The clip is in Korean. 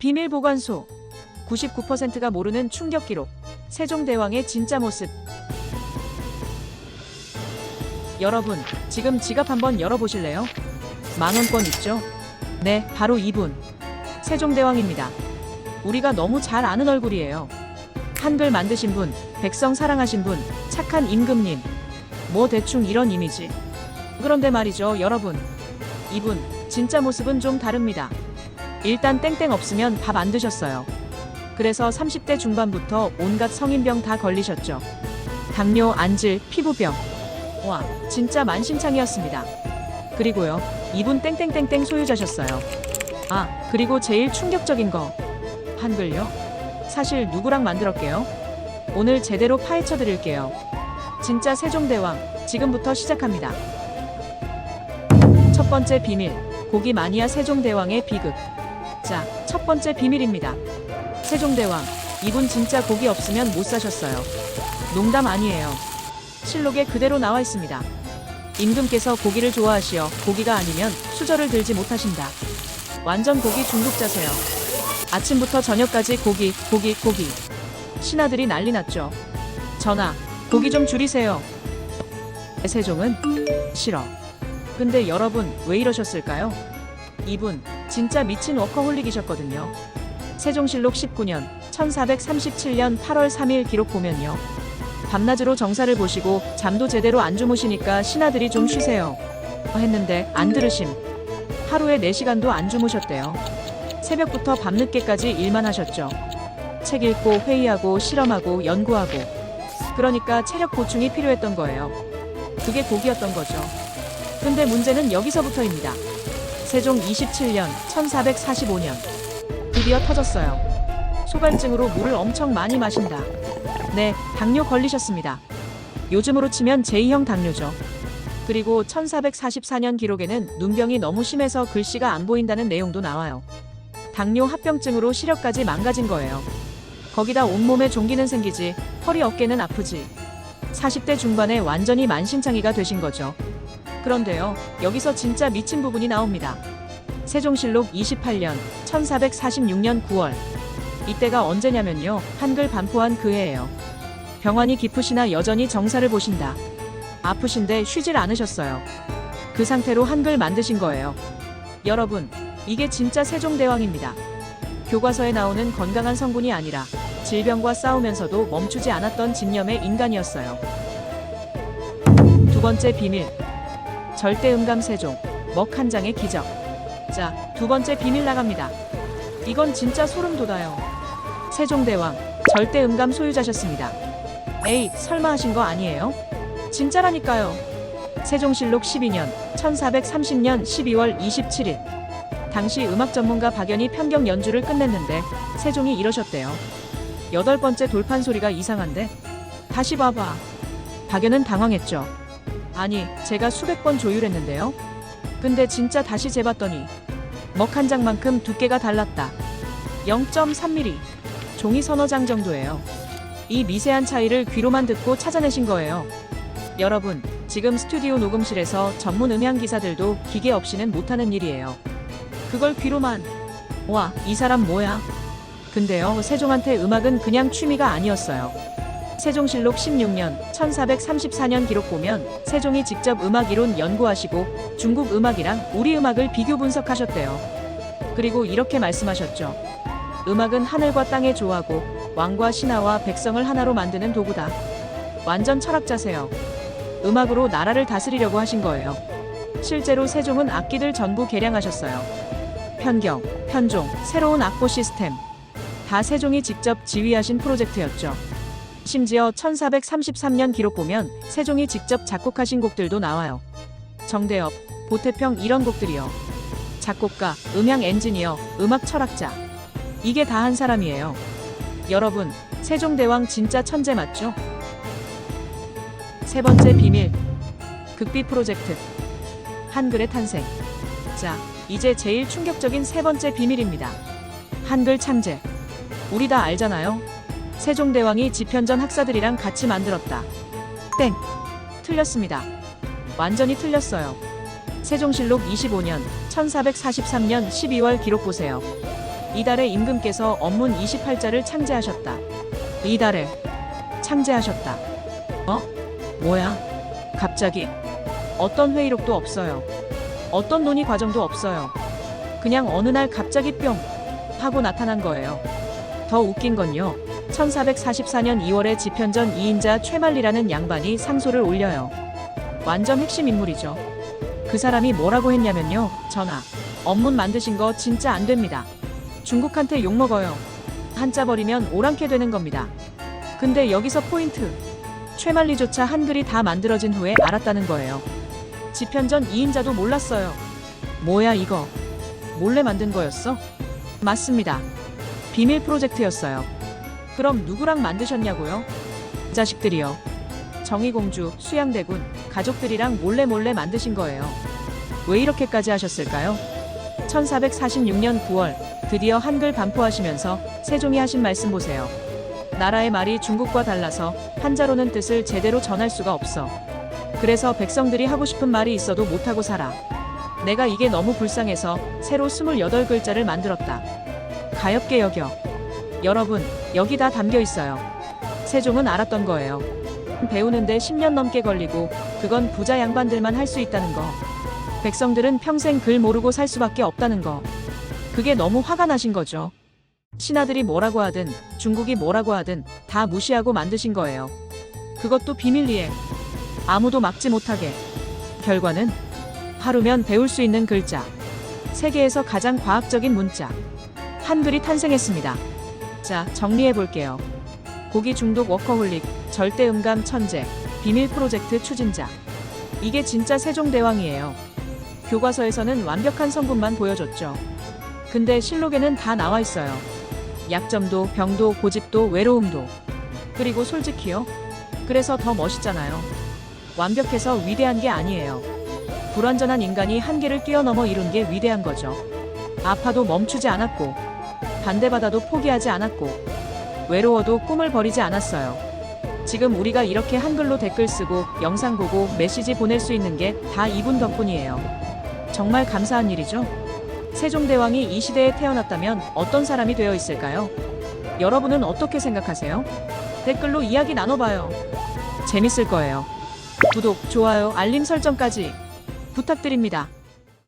비밀 보관소. 99%가 모르는 충격 기록. 세종대왕의 진짜 모습. 여러분, 지금 지갑 한번 열어보실래요? 만원권 있죠? 네, 바로 이분. 세종대왕입니다. 우리가 너무 잘 아는 얼굴이에요. 한글 만드신 분, 백성 사랑하신 분, 착한 임금님. 뭐 대충 이런 이미지. 그런데 말이죠, 여러분. 이분, 진짜 모습은 좀 다릅니다. 일단 땡땡 없으면 밥 안 드셨어요. 그래서 30대 중반부터 온갖 성인병 다 걸리셨죠. 당뇨, 안질, 피부병. 와, 진짜 만신창이었습니다. 그리고요, 이분 땡땡땡땡 소유자셨어요. 아, 그리고 제일 충격적인 거. 한글요? 사실 누구랑 만들었게요? 오늘 제대로 파헤쳐 드릴게요. 진짜 세종대왕, 지금부터 시작합니다. 첫 번째 비밀, 고기 마니아 세종대왕의 비극. 자, 첫 번째 비밀입니다. 세종대왕, 이분 진짜 고기 없으면 못 사셨어요. 농담 아니에요. 실록에 그대로 나와 있습니다. 임금께서 고기를 좋아하시어 고기가 아니면 수저를 들지 못하신다. 완전 고기 중독자세요. 아침부터 저녁까지 고기, 고기, 고기. 신하들이 난리 났죠. 전하, 고기 좀 줄이세요. 세종은 싫어. 근데 여러분 왜 이러셨을까요? 이분 진짜 미친 워커홀릭이셨거든요. 세종실록 19년 1437년 8월 3일 기록 보면요. 밤낮으로 정사를 보시고 잠도 제대로 안 주무시니까 신하들이 좀 쉬세요. 했는데 안 들으심. 하루에 4시간도 안 주무셨대요. 새벽부터 밤늦게까지 일만 하셨죠. 책 읽고 회의하고 실험하고 연구하고. 그러니까 체력 보충이 필요했던 거예요. 그게 고기였던 거죠. 근데 문제는 여기서부터입니다. 세종 27년 1445년 드디어 터졌어요. 소갈증으로 물을 엄청 많이 마신다. 네, 당뇨 걸리셨습니다. 요즘으로 치면 제2형 당뇨죠. 그리고 1444년 기록에는 눈병이 너무 심해서 글씨가 안 보인다는 내용도 나와요. 당뇨 합병증으로 시력까지 망가진 거예요. 거기다 온몸에 종기는 생기지, 허리 어깨는 아프지. 40대 중반에 완전히 만신창이가 되신 거죠. 그런데요, 여기서 진짜 미친 부분이 나옵니다. 세종실록 28년 1446년 9월. 이때가 언제냐면요, 한글 반포한 그 해예요. 병환이 깊으시나 여전히 정사를 보신다. 아프신데 쉬질 않으셨어요. 그 상태로 한글 만드신 거예요. 여러분, 이게 진짜 세종대왕입니다. 교과서에 나오는 건강한 성분이 아니라 질병과 싸우면서도 멈추지 않았던 진념의 인간이었어요. 두 번째 비밀. 절대 음감 세종. 먹 한 장의 기적. 자, 두 번째 비밀 나갑니다. 이건 진짜 소름 돋아요. 세종대왕. 절대 음감 소유자셨습니다. 에이, 설마 하신 거 아니에요? 진짜라니까요. 세종실록 12년 1430년 12월 27일. 당시 음악 전문가 박연이 편경 연주를 끝냈는데 세종이 이러셨대요. 여덟 번째 돌판 소리가 이상한데? 다시 봐봐. 박연은 당황했죠. 아니, 제가 수백 번 조율했는데요. 근데 진짜 다시 재봤더니 먹 한 장만큼 두께가 달랐다. 0.3mm. 종이 서너 장 정도예요. 이 미세한 차이를 귀로만 듣고 찾아내신 거예요. 여러분, 지금 스튜디오 녹음실에서 전문 음향 기사들도 기계 없이는 못하는 일이에요. 그걸 귀로만. 와, 이 사람 뭐야? 근데요, 세종한테 음악은 그냥 취미가 아니었어요. 세종실록 16년 1434년 기록 보면 세종이 직접 음악 이론 연구하시고 중국 음악이랑 우리 음악을 비교 분석하셨대요. 그리고 이렇게 말씀하셨죠. 음악은 하늘과 땅의 조화고 왕과 신하와 백성을 하나로 만드는 도구다. 완전 철학자세요. 음악으로 나라를 다스리려고 하신 거예요. 실제로 세종은 악기들 전부 개량하셨어요. 편경, 편종, 새로운 악보 시스템. 다 세종이 직접 지휘하신 프로젝트였죠. 심지어 1433년 기록 보면 세종이 직접 작곡하신 곡들도 나와요. 정대엽, 보태평 이런 곡들이요. 작곡가, 음향 엔지니어, 음악 철학자. 이게 다 한 사람이에요. 여러분, 세종대왕 진짜 천재 맞죠? 세 번째 비밀. 극비 프로젝트. 한글의 탄생. 자, 이제 제일 충격적인 세 번째 비밀입니다. 한글 창제. 우리 다 알잖아요. 세종대왕이 집현전 학사들이랑 같이 만들었다. 땡. 틀렸습니다. 완전히 틀렸어요. 세종실록 25년 1443년 12월 기록 보세요. 이달에 임금께서 업문 28자를 창제하셨다. 이달에 창제하셨다. 어? 뭐야? 갑자기 어떤 회의록도 없어요. 어떤 논의 과정도 없어요. 그냥 어느 날 갑자기 뿅 하고 나타난 거예요. 더 웃긴 건요. 1444년 2월에 지편전 2인자 최말리라는 양반이 상소를 올려요. 완전 핵심 인물이죠. 그 사람이 뭐라고 했냐면요. 전하, 업문 만드신 거 진짜 안 됩니다. 중국한테 욕먹어요. 한자 버리면 오랑캐 되는 겁니다. 근데 여기서 포인트. 최말리조차 한글이 다 만들어진 후에 알았다는 거예요. 지편전 2인자도 몰랐어요. 뭐야 이거? 몰래 만든 거였어? 맞습니다. 비밀 프로젝트였어요. 그럼 누구랑 만드셨냐고요? 자식들이요. 정의공주, 수양대군, 가족들이랑 몰래 몰래 만드신 거예요. 왜 이렇게까지 하셨을까요? 1446년 9월 드디어 한글 반포하시면서 세종이 하신 말씀 보세요. 나라의 말이 중국과 달라서 한자로는 뜻을 제대로 전할 수가 없어. 그래서 백성들이 하고 싶은 말이 있어도 못하고 살아. 내가 이게 너무 불쌍해서 새로 28글자를 만들었다. 가엽게 여겨. 여러분, 여기 다 담겨 있어요. 세종은 알았던 거예요. 배우는데 10년 넘게 걸리고 그건 부자 양반들만 할 수 있다는 거. 백성들은 평생 글 모르고 살 수밖에 없다는 거. 그게 너무 화가 나신 거죠. 신하들이 뭐라고 하든 중국이 뭐라고 하든 다 무시하고 만드신 거예요. 그것도 비밀리에 아무도 막지 못하게. 결과는 하루면 배울 수 있는 글자. 세계에서 가장 과학적인 문자. 한글이 탄생했습니다. 자, 정리해 볼게요. 고기 중독 워커홀릭, 절대 음감 천재, 비밀 프로젝트 추진자. 이게 진짜 세종대왕이에요. 교과서에서는 완벽한 성분만 보여줬죠. 근데 실록에는 다 나와 있어요. 약점도, 병도, 고집도, 외로움도. 그리고 솔직히요. 그래서 더 멋있잖아요. 완벽해서 위대한 게 아니에요. 불완전한 인간이 한계를 뛰어넘어 이룬 게 위대한 거죠. 아파도 멈추지 않았고, 반대받아도 포기하지 않았고, 외로워도 꿈을 버리지 않았어요. 지금 우리가 이렇게 한글로 댓글 쓰고 영상 보고 메시지 보낼 수 있는 게 다 이분 덕분이에요. 정말 감사한 일이죠. 세종대왕이 이 시대에 태어났다면 어떤 사람이 되어 있을까요? 여러분은 어떻게 생각하세요? 댓글로 이야기 나눠봐요. 재밌을 거예요. 구독, 좋아요, 알림 설정까지 부탁드립니다.